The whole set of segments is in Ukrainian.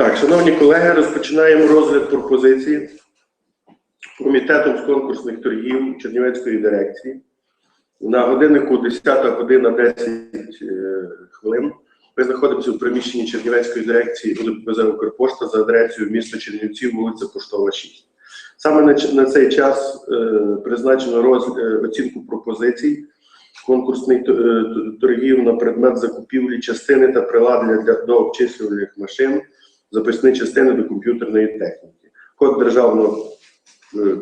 Так, шановні колеги, розпочинаємо розгляд пропозиції комітетом з конкурсних торгів Чернівецької дирекції. На годиннику 10 година 10 е, хвилин. Ми знаходимося в приміщенні Чернівецької дирекції УДПЗ Укрпошта за адресою місто Чернівців, вулиця Поштова 6. Саме на, цей час е, призначено е, оцінку пропозицій конкурсних торгів на предмет закупівлі частини та приладдя для до обчислювальних машин, записні частини до комп'ютерної техніки. Код державного е,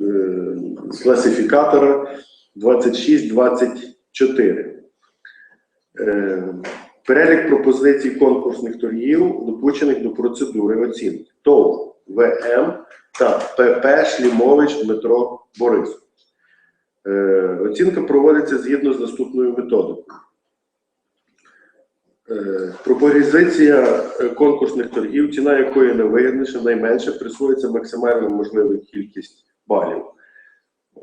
е, класифікатора 2624. Е, Перелік пропозицій конкурсних торгів, допущених до процедури оцінки. ТОВ ВМ та ПП Шлімович Дмитро Борисович. Е, Оцінка проводиться згідно з наступною методикою. Е, Пропозиція е, конкурсних торгів, ціна якої найвигідніша, найменше, присвоюється максимально можлива кількість балів. Е,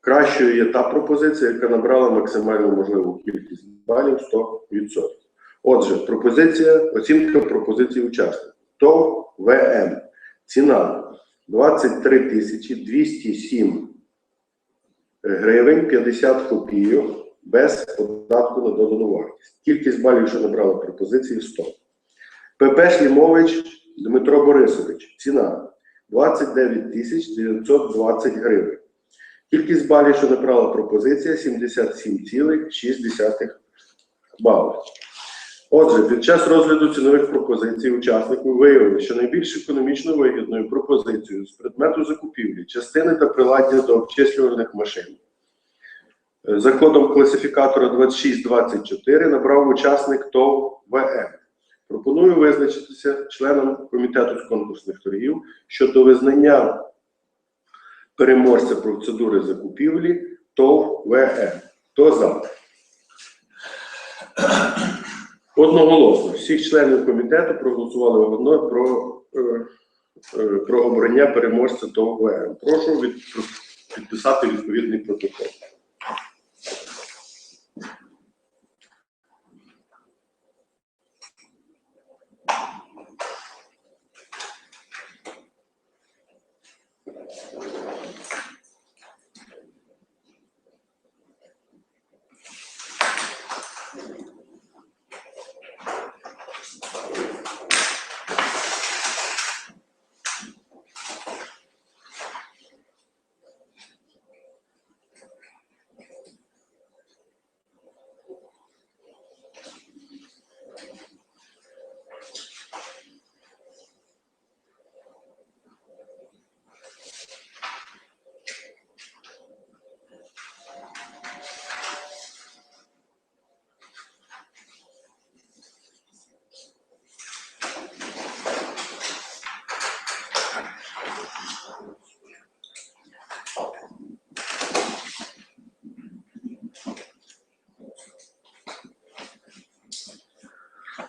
Кращою є та пропозиція, яка набрала максимально можливу кількість балів 100%. Отже, пропозиція, оцінка пропозиції учасників. ТОВ ВМ. Ціна 23 207 гривень 50 копійок без податку на додану вартість. Кількість балів, що набрала пропозиції 100. ПП Шлімович Дмитро Борисович. Ціна 29 тисяч 920 гривень. Кількість балів, що набрала пропозиція 77,6 балів. Отже, під час розгляду цінових пропозицій учасників виявили, що найбільш економічно вигідною пропозицією з предмету закупівлі частини та приладдя до обчислювальних машин за кодом класифікатора 2624 набрав учасник ТОВ ВМ. Пропоную визначитися членам комітету з конкурсних торгів щодо визнання переможця процедури закупівлі ТОВ ВМ. Хто за? Одноголосно всіх членів комітету проголосували одно про, е, е, про обрання переможця ТОВ ВМ. Прошу від, підписати відповідний протокол.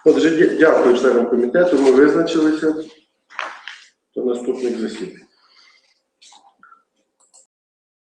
Отже, дякую членам комітету. Ми визначилися до наступних засідань.